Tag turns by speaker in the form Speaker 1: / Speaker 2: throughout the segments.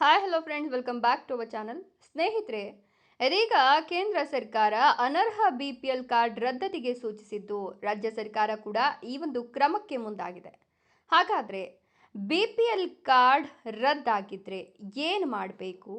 Speaker 1: Hi hello friends welcome back to our channel ಸ್ನೇಹಿತರೆ ಇದೀಗ ಕೇಂದ್ರ ಸರ್ಕಾರ ಅನರ್ಹ ಬಿ ಪಿ ಎಲ್ ಕಾರ್ಡ್ ರದ್ದತಿಗೆ ಸೂಚಿಸಿದ್ದು, ರಾಜ್ಯ ಸರ್ಕಾರ ಕೂಡ ಈ ಒಂದು ಕ್ರಮಕ್ಕೆ ಮುಂದಾಗಿದೆ. ಹಾಗಾದರೆ ಬಿ ಪಿ ಎಲ್ ಕಾರ್ಡ್ ರದ್ದಾಗಿದ್ದರೆ ಏನು ಮಾಡಬೇಕು?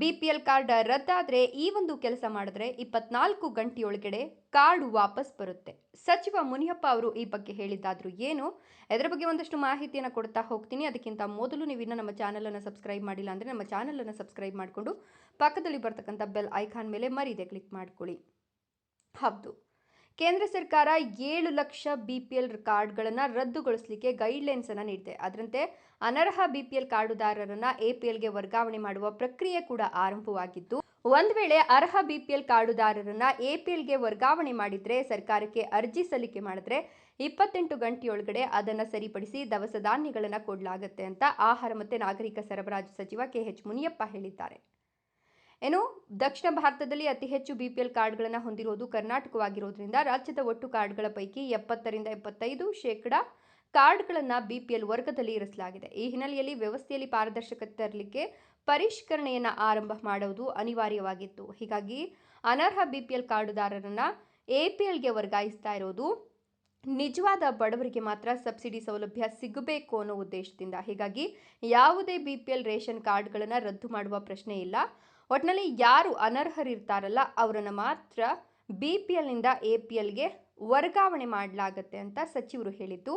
Speaker 1: ಬಿ ಪಿ ಎಲ್ ಕಾರ್ಡ್ ರದ್ದಾದರೆ ಈ ಒಂದು ಕೆಲಸ ಮಾಡಿದ್ರೆ ಇಪ್ಪತ್ನಾಲ್ಕು ಗಂಟೆಯೊಳಗಡೆ ಕಾರ್ಡ್ ವಾಪಸ್ ಬರುತ್ತೆ. ಸಚಿವ ಮುನಿಯಪ್ಪ ಅವರು ಈ ಬಗ್ಗೆ ಹೇಳಿದ್ದಾದರೂ ಏನು? ಅದರ ಬಗ್ಗೆ ಒಂದಷ್ಟು ಮಾಹಿತಿಯನ್ನು ಕೊಡ್ತಾ ಹೋಗ್ತೀನಿ. ಅದಕ್ಕಿಂತ ಮೊದಲು ನೀವು ಇನ್ನೂ ನಮ್ಮ ಚಾನಲನ್ನು ಸಬ್ಸ್ಕ್ರೈಬ್ ಮಾಡಿಲ್ಲ ಅಂದರೆ ನಮ್ಮ ಚಾನಲನ್ನು ಸಬ್ಸ್ಕ್ರೈಬ್ ಮಾಡಿಕೊಂಡು ಪಕ್ಕದಲ್ಲಿ ಬರ್ತಕ್ಕಂಥ ಬೆಲ್ ಐಕಾನ್ ಮೇಲೆ ಮರೀದೆ ಕ್ಲಿಕ್ ಮಾಡ್ಕೊಳ್ಳಿ. ಹೌದು. ಕೇಂದ್ರ ಸರ್ಕಾರ ಏಳು ಲಕ್ಷ ಬಿ ಪಿ ಎಲ್ ಕಾರ್ಡ್ಗಳನ್ನು ರದ್ದುಗೊಳಿಸಲಿಕ್ಕೆ ಗೈಡ್ಲೈನ್ಸ್ ಅನ್ನು ನೀಡಿದೆ. ಅದರಂತೆ ಅನರ್ಹ ಬಿ ಪಿ ಎಲ್ ಕಾರ್ಡುದಾರರನ್ನ ಎ ಪಿ ಎಲ್ಗೆ ವರ್ಗಾವಣೆ ಮಾಡುವ ಪ್ರಕ್ರಿಯೆ ಕೂಡ ಆರಂಭವಾಗಿದ್ದು, ಒಂದು ವೇಳೆ ಅರ್ಹ ಬಿ ಪಿ ಎಲ್ ಕಾರ್ಡುದಾರರನ್ನ ಎ ಪಿ ಎಲ್ಗೆ ವರ್ಗಾವಣೆ ಮಾಡಿದ್ರೆ, ಸರ್ಕಾರಕ್ಕೆ ಅರ್ಜಿ ಸಲ್ಲಿಕೆ ಮಾಡಿದ್ರೆ ಇಪ್ಪತ್ತೆಂಟು ಗಂಟೆಯೊಳಗಡೆ ಅದನ್ನು ಸರಿಪಡಿಸಿ ದವಸ ಧಾನ್ಯಗಳನ್ನು ಕೊಡಲಾಗುತ್ತೆ ಅಂತ ಆಹಾರ ಮತ್ತು ನಾಗರಿಕ ಸರಬರಾಜು ಸಚಿವ ಕೆ ಎಚ್ ಮುನಿಯಪ್ಪ ಹೇಳಿದ್ದಾರೆ. ಏನು? ದಕ್ಷಿಣ ಭಾರತದಲ್ಲಿ ಅತಿ ಹೆಚ್ಚು ಬಿ ಪಿ ಎಲ್ ಕಾರ್ಡ್ಗಳನ್ನು ಹೊಂದಿರುವುದು ಕರ್ನಾಟಕವಾಗಿರೋದ್ರಿಂದ ರಾಜ್ಯದ ಒಟ್ಟು ಕಾರ್ಡ್ಗಳ ಪೈಕಿ ಎಪ್ಪತ್ತರಿಂದ ಎಪ್ಪತ್ತೈದು ಶೇಕಡ ಕಾರ್ಡ್ಗಳನ್ನು ಬಿ ಪಿ ಎಲ್ ವರ್ಗದಲ್ಲಿ ಇರಿಸಲಾಗಿದೆ. ಈ ಹಿನ್ನೆಲೆಯಲ್ಲಿ ವ್ಯವಸ್ಥೆಯಲ್ಲಿ ಪಾರದರ್ಶಕತೆ ತರಲಿಕ್ಕೆ ಪರಿಷ್ಕರಣೆಯನ್ನು ಆರಂಭ ಮಾಡುವುದು ಅನಿವಾರ್ಯವಾಗಿತ್ತು. ಹೀಗಾಗಿ ಅನರ್ಹ ಬಿ ಪಿ ಎಲ್ ಕಾರ್ಡುದಾರರನ್ನು ಎ ಪಿ ಎಲ್ಗೆ ವರ್ಗಾಯಿಸ್ತಾ ಇರೋದು ನಿಜವಾದ ಬಡವರಿಗೆ ಮಾತ್ರ ಸಬ್ಸಿಡಿ ಸೌಲಭ್ಯ ಸಿಗಬೇಕು ಅನ್ನೋ ಉದ್ದೇಶದಿಂದ. ಹೀಗಾಗಿ ಯಾವುದೇ ಬಿ ಪಿ ಎಲ್ ರೇಷನ್ ಕಾರ್ಡ್ಗಳನ್ನು ರದ್ದು ಮಾಡುವ ಪ್ರಶ್ನೆ ಇಲ್ಲ. ಒಟ್ಟಿನಲ್ಲಿ ಯಾರು ಅನರ್ಹರಿರ್ತಾರಲ್ಲ, ಅವರನ್ನು ಮಾತ್ರ ಬಿ ಪಿ ಎಲ್ನಿಂದ ಎ ಪಿ ಎಲ್ಗೆ ವರ್ಗಾವಣೆ ಮಾಡಲಾಗತ್ತೆ ಅಂತ ಸಚಿವರು ಹೇಳಿದ್ದು,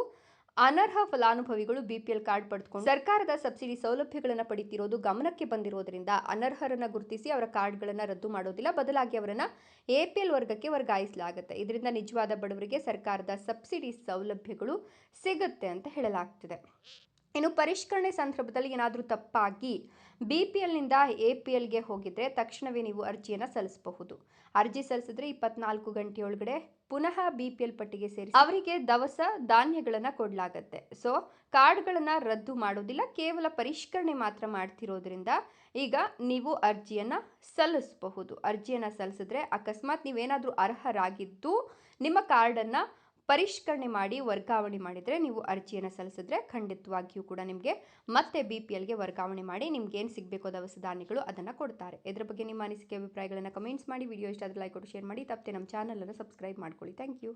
Speaker 1: ಅನರ್ಹ ಫಲಾನುಭವಿಗಳು ಬಿ ಪಿ ಎಲ್ ಕಾರ್ಡ್ ಪಡೆದುಕೊಂಡು ಸರ್ಕಾರದ ಸಬ್ಸಿಡಿ ಸೌಲಭ್ಯಗಳನ್ನು ಪಡಿತಿರೋದು ಗಮನಕ್ಕೆ ಬಂದಿರೋದ್ರಿಂದ ಅನರ್ಹರನ್ನ ಗುರುತಿಸಿ ಅವರ ಕಾರ್ಡ್ಗಳನ್ನು ರದ್ದು ಮಾಡೋದಿಲ್ಲ, ಬದಲಾಗಿ ಅವರನ್ನು ಎ ಪಿ ಎಲ್ ವರ್ಗಕ್ಕೆ ವರ್ಗಾಯಿಸಲಾಗುತ್ತೆ. ಇದರಿಂದ ನಿಜವಾದ ಬಡವರಿಗೆ ಸರ್ಕಾರದ ಸಬ್ಸಿಡಿ ಸೌಲಭ್ಯಗಳು ಸಿಗುತ್ತೆ ಅಂತ ಹೇಳಲಾಗ್ತಿದೆ. ಇನ್ನು ಪರಿಷ್ಕರಣೆ ಸಂದರ್ಭದಲ್ಲಿ ಏನಾದರೂ ತಪ್ಪಾಗಿ ಬಿ ಪಿ ಎಲ್ನಿಂದ ಎ ಪಿ ಎಲ್ಗೆ ಹೋಗಿದ್ರೆ ತಕ್ಷಣವೇ ನೀವು ಅರ್ಜಿಯನ್ನು ಸಲ್ಲಿಸಬಹುದು. ಅರ್ಜಿ ಸಲ್ಲಿಸಿದ್ರೆ ಇಪ್ಪತ್ನಾಲ್ಕು ಗಂಟೆಯೊಳಗಡೆ ಪುನಃ ಬಿ ಪಿ ಎಲ್ ಪಟ್ಟಿಗೆ ಸೇರಿಸಿ ಅವರಿಗೆ ದವಸ ಧಾನ್ಯಗಳನ್ನು ಕೊಡಲಾಗತ್ತೆ. ಸೊ ಕಾರ್ಡ್ಗಳನ್ನು ರದ್ದು ಮಾಡೋದಿಲ್ಲ, ಕೇವಲ ಪರಿಷ್ಕರಣೆ ಮಾತ್ರ ಮಾಡ್ತಿರೋದ್ರಿಂದ ಈಗ ನೀವು ಅರ್ಜಿಯನ್ನು ಸಲ್ಲಿಸಬಹುದು. ಅರ್ಜಿಯನ್ನು ಸಲ್ಲಿಸಿದ್ರೆ ಅಕಸ್ಮಾತ್ ನೀವೇನಾದರೂ ಅರ್ಹರಾಗಿದ್ದು ನಿಮ್ಮ ಕಾರ್ಡನ್ನು ಪರಿಷ್ಕರಣೆ ಮಾಡಿ, ವರ್ಗಾವಣೆ ಮಾಡಿದರೆ ನೀವು ಅರ್ಜಿಯನ್ನು ಸಲ್ಲಿಸಿದ್ರೆ ಖಂಡಿತವಾಗಿಯೂ ಕೂಡ ನಿಮಗೆ ಮತ್ತೆ ಬಿ ಪಿ ಎಲ್ಗೆ ವರ್ಗಾವಣೆ ಮಾಡಿ ನಿಮ್ಗೆ ಏನು ಸಿಗಬೇಕು ದವಸ ಧಾನ್ಯಗಳು ಅದನ್ನು ಕೊಡ್ತಾರೆ. ಇದರ ಬಗ್ಗೆ ನಿಮ್ಮ ಅನಿಸಿಕೆ, ಅಭಿಪ್ರಾಯಗಳನ್ನು ಕಮೆಂಟ್ಸ್ ಮಾಡಿ ವಿಡಿಯೋ ಇಷ್ಟ ಆದರೆ ಲೈಕ್ ಕೊಟ್ಟು ಶೇರ್ ಮಾಡಿ, ತಪ್ಪದೆ ನಮ್ಮ ಚಾನಲನ್ನು ಸಬ್ಸ್ಕ್ರೈಬ್ ಮಾಡ್ಕೊಳ್ಳಿ. Thank you